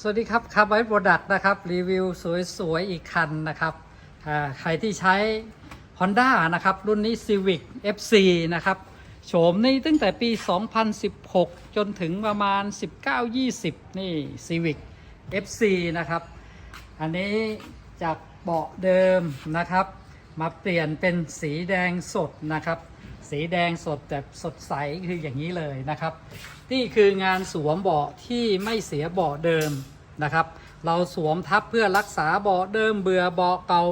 สวัสดีครับคาร์บอนโปรดักต์นะครับ รีวิวสวยๆ อีกคันนะครับใครที่ใช้ Honda นะครับ รุ่นนี้ Civic FC นะครับโฉมนี่ตั้งแต่ปี 2016 จนถึงประมาณ 19-20 นี่ Civic FC นะครับ อันนี้จากเบาะเดิมนะครับ มาเปลี่ยนเป็นสีแดงสดนะครับ สีแดงสดแบบสดใสคืออย่างนี้เลยนะครับ นี่คืองานสวมเบาะที่ไม่เสียเบาะเดิมนะครับ เราสวมทับเพื่อรักษาเบาะเดิมเบื่อเบาะเก่า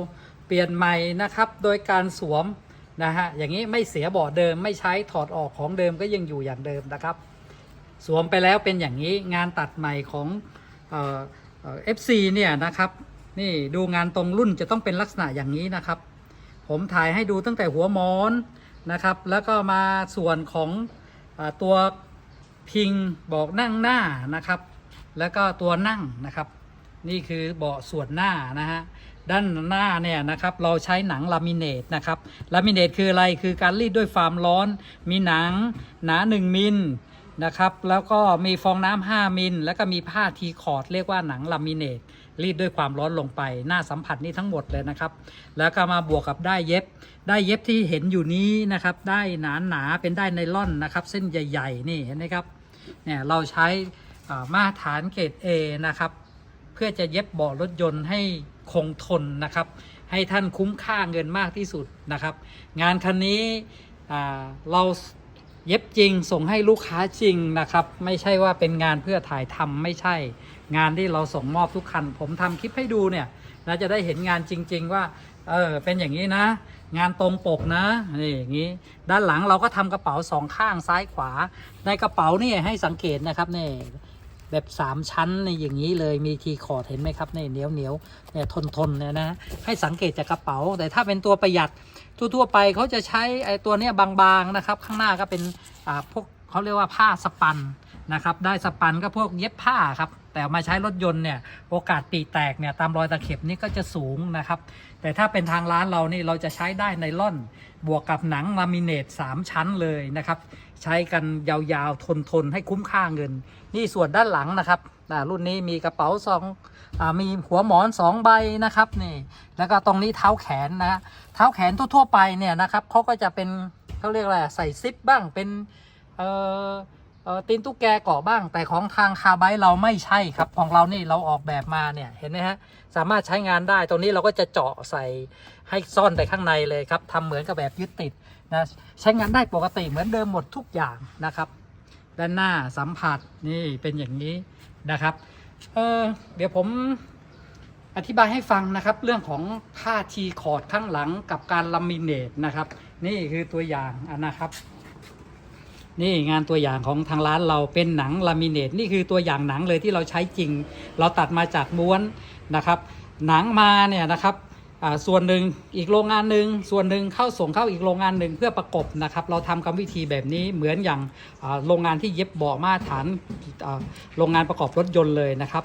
เปลี่ยนใหม่นะครับ โดยการสวมนะฮะอย่างนี้ไม่เสียเบาะเดิม ไม่ใช้ถอดออกของเดิมก็ยังอยู่อย่างเดิมนะครับ สวมไปแล้วเป็นอย่างนี้งานตัดใหม่ของเอฟซีเนี่ยนะครับนี่ดูงานตรงรุ่นจะต้องเป็นลักษณะอย่างนี้นะครับ ผมถ่ายให้ดูตั้งแต่หัวมอน นะครับ แล้วก็มาส่วนของอตัวพิงบอกนั่งหน้านะครับ แล้วก็ตัวนั่งนะครับ นี่คือเบาะส่วนหน้านะฮะด้านหน้าเนี่ยนะครับเราใช้หนังลามิเนตนะครับลามิเนตคืออะไรคือการรีดด้วยความร้อน มีหนังหนา 1มิล นะครับ แล้วก็มีฟองน้ำ5มิล แล้วก็มีผ้าทีคอร์ดเรียกว่าหนังลามิเนตรีดด้วยความร้อนลงไป หน้าสัมผัสนี่ทั้งหมดเลยนะครับ แล้วก็มาบวกกับได้เย็บ ได้เย็บที่เห็นอยู่นี้นะครับ ได้หนาหนาเป็นได้ไนล่อนนะครับ เส้นใหญ่ๆ นี่เห็นไหมครับ เนี่ยเราใช้มาตรฐานเกรด A นะครับ เพื่อจะเย็บเบาะรถยนต์ให้คงทนนะครับ ให้ท่านคุ้มค่าเงินมากที่สุดนะครับ งานคันนี้เรา เย็บจริงส่งให้ลูกค้าจริงนะครับ ไม่ใช่ว่าเป็นงานเพื่อถ่ายทำไม่ใช่ งานที่เราส่งมอบทุกคัน ผมทำคลิปให้ดูเนี่ยเราจะได้เห็นงานจริง ๆ ว่าเออเป็นอย่างนี้นะ งานตรงปกนะนี่อย่างนี้ ด้านหลังเราก็ทำกระเป๋าสองข้างซ้ายขวา ในกระเป๋านี่ให้สังเกตนะครับนี่แบบสามชั้นในอย่างนี้เลยมีทีคอร์ดเห็นไหมครับเนี่ยเหนียวเหนียวเนี่ยทนทนเนี่ยนะให้สังเกตจากกระเป๋า แต่ถ้าเป็นตัวประหยัด ทั่วๆไปเขาจะใช้ไอ้ตัวเนี้ยบางๆนะครับ ข้างหน้าก็เป็นอ่าพวกเขาเรียกว่าผ้าสปันนะครับ ได้สปันก็พวกเย็บผ้าครับ แต่มาใช้รถยนต์เนี่ยโอกาสปีแตกเนี่ยตามรอยตะเข็บนี่ก็จะสูงนะครับ แต่ถ้าเป็นทางร้านเรานี่เราจะใช้ได้ไนล่อน บวกกับหนังลามิเนต3ชั้นเลยนะครับ ใช้กันยาวๆ ทนๆ ให้คุ้มค่าเงิน นี่ส่วนด้านหลังนะครับรุ่นนี้มีกระเป๋าสองอมีหัวหมอนสองใบนะครับนี่แล้วก็ตรงนี้เท้าแขนนะเท้าแขนทั่วๆไปเนี่ยนะครับเขาก็จะเป็นเขาเรียกอะไรใส่ซิปบ้างเป็นเอ่อ ตีนตุ๊กแกเกาะบ้าง แต่ของทางคาไบเราไม่ใช่ครับ ของเรานี่เราออกแบบมาเนี่ยเห็นไหมฮะสามารถใช้งานได้ตรงนี้เราก็จะเจาะใส่ให้ซ่อนแต่ข้างในเลยครับทำเหมือนกับแบบยึดติดนะใช้งานได้ปกติเหมือนเดิมหมดทุกอย่างนะครับ ด้านหน้าสัมผัสนี่เป็นอย่างนี้นะครับเออเดี๋ยวผมอธิบายให้ฟังนะครับ เรื่องของผ้าทีคอร์ดข้างหลังกับการลามิเนตนะครับ นี่คือตัวอย่างนนะครับ นี่งานตัวอย่างของทางร้านเราเป็นหนังลามิเนตนี่คือตัวอย่างหนังเลยที่เราใช้จริง เราตัดมาจากม้วนนะครับ หนังมาเนี่ยนะครับส่วนหนึ่งอีกโรงงานหนึ่งส่วนหนึ่งเข้าส่งเข้าอีกโรงงานหนึ่งเพื่อประกบนะครับเราทำกรรมวิธีแบบนี้เหมือนอย่างโรงงานที่เย็บเบาะมาตรฐานโรงงานประกอบรถยนต์เลยนะครับ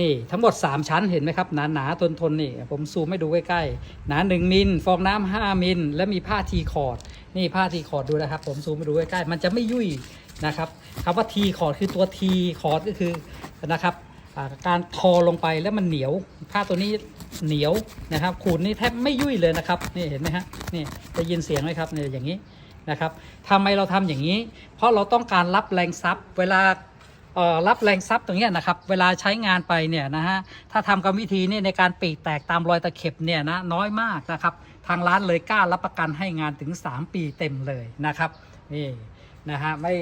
นี่ทั้งหมด 3 ชั้นเห็นไหมครับหนาหนาทนทนนี่ผมซูมให้ดูใกล้ๆหนา 1 มิลฟองน้ำ5มิลและมีผ้าทีคอร์ด นี่ผ้าทีคอร์ดดูนะครับ ผมซูมไปดูใกล้ๆมันจะไม่ยุ่ยนะครับคำว่าทีคอร์ดคือตัวทีคอร์ดก็คือนะครับการทอลงไปแล้วมันเหนียว ผ้าตัวนี้เหนียวนะครับ ขูดนี่แทบไม่ยุ่ยเลยนะครับนี่เห็นไหมฮะนี่จะยินเสียงไหมครับเนี่ยอย่างนี้นะครับทำไมเราทำอย่างนี้ เพราะเราต้องการรับแรงซับเวลา รับแรงซับตรงนี้นะครับ เวลาใช้งานไปเนี่ยนะฮะ ถ้าทำกรรมวิธีนี่ในการปีกแตกตามรอยตะเข็บเนี่ยนะน้อยมากนะครับ ทางร้านเลยกล้ารับประกันให้งานถึง 3 ปีเต็มเลยนะครับนี่นะฮะไม่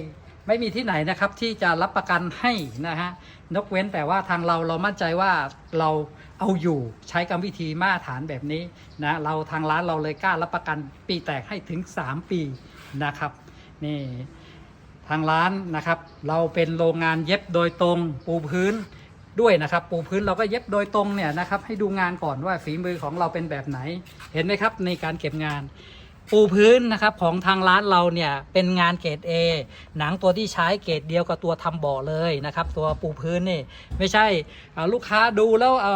ไม่มีที่ไหนนะครับที่จะรับประกันให้นะฮะนกเว้นแต่ว่าทางเราเรามั่นใจว่าเราเอาอยู่ใช้กรรมวิธีมาตรฐานแบบนี้นะเราทางร้านเราเลยกล้ารับประกันปีแตกให้ถึง 3 ปีนะครับนี่ ทางร้านนะครับ เราเป็นโรงงานเย็บโดยตรงปูพื้นด้วยนะครับ ปูพื้นเราก็เย็บโดยตรงเนี่ยนะครับ ให้ดูงานก่อนว่าฝีมือของเราเป็นแบบไหน เห็นไหมครับในการเก็บงาน ปูพื้นนะครับของทางร้านเราเนี่ยเป็นงานเกรด A หนังตัวที่ใช้เกรดเดียวกับตัวทำเบาะเลยนะครับ ตัวปูพื้นนี่ไม่ใช่ลูกค้าดูแล้วอ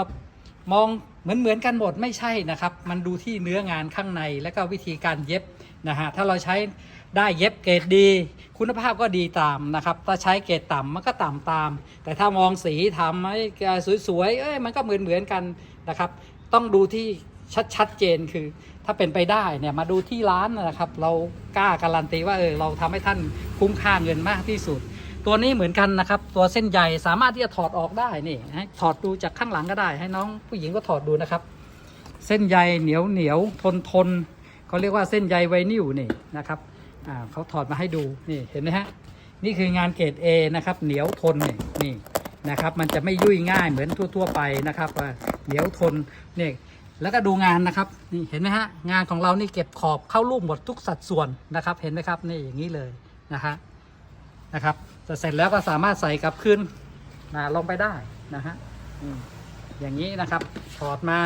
มองเหมือนเหมือนกันหมดไม่ใช่นะครับ มันดูที่เนื้องานข้างในและก็วิธีการเย็บนะฮะถ้าเราใช้ได้เย็บเกรดดี คุณภาพก็ดีตามนะครับ ถ้าใช้เกรดต่ำมันก็ต่ำตาม แต่ถ้ามองสีทำให้สวยๆ เอ้ยมันก็เหมือนเหมือนๆกันนะครับ ต้องดูที่ชัดชัดเจนคือ ถ้าเป็นไปได้เนี่ยมาดูที่ร้านนะครับ เรากล้าการันตีว่าเออเราทำให้ท่านคุ้มค่าเงินมากที่สุด ตัวนี้เหมือนกันนะครับ ตัวเส้นใยสามารถที่จะถอดออกได้นี่ถอดดูจากข้างหลังก็ได้ ให้น้องผู้หญิงก็ถอดดูนะครับ เส้นใยเหนียวเหนียวทนทนเขาเรียกว่าเส้นใยไวนิลนี่นะครับ อ่าเขาถอดมาให้ดูนี่เห็นไหมฮะนี่คืองานเกรด A นะครับเหนียวทนนี่นี่นะครับ มันจะไม่ยุ่ยง่ายเหมือนทั่ว ๆ ไปนะครับอ่าเหนียวทนนี่แล้วก็ดูงานนะครับนี่เห็นไหมฮะงานของเรานี่เก็บขอบเข้ารูปหมดทุกสัดส่วนนะครับ เห็นไหมครับนี่อย่างนี้เลยนะฮะนะครับแต่เสร็จแล้วก็สามารถใส่กลับคืนนะลงไปได้นะฮะอย่างนี้นะครับถอดมา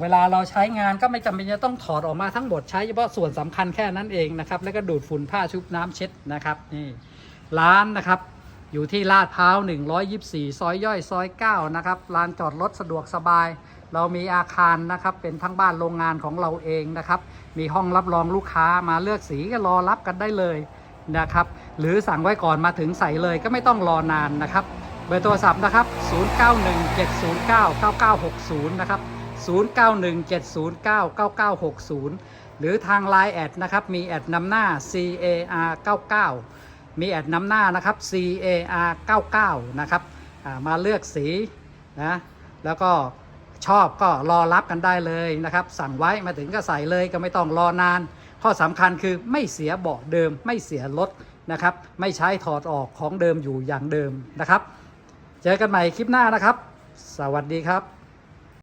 เวลาเราใช้งานก็ไม่จำเป็นจะต้องถอดออกมาทั้งหมดใช้เฉพาะส่วนสำคัญแค่นั้นเองนะครับ แล้วก็ดูดฝุ่นผ้าชุบน้ำเช็ดนะครับนี่ร้านนะครับอยู่ที่ลาดพร้าว 124 ซอยย่อยซอย 9 นะครับลานจอดรถสะดวกสบาย เรามีอาคารนะครับ เป็นทั้งบ้านโรงงานของเราเองนะครับ มีห้องรับรองลูกค้ามาเลือกสีก็รอรับกันได้เลยนะครับ หรือสั่งไว้ก่อนมาถึงใส่เลยก็ไม่ต้องรอนานนะครับ เบอร์โทรศัพท์นะครับ 0917099960 นะครับ 0917099960 หรือทาง Line แอดนะครับ มีแอดนำหน้า CAR99 มีแอดนำหน้านะครับ CAR99 นะครับมาเลือกสีนะแล้วก็ชอบก็รอรับกันได้เลยนะครับ สั่งไว้มาถึงก็ใส่เลยก็ไม่ต้องรอนาน ข้อสำคัญคือไม่เสียเบาะเดิม ไม่เสียรถนะครับ ไม่ใช้ถอดออกของเดิมอยู่อย่างเดิมนะครับ เจอกันใหม่คลิปหน้านะครับ สวัสดีครับ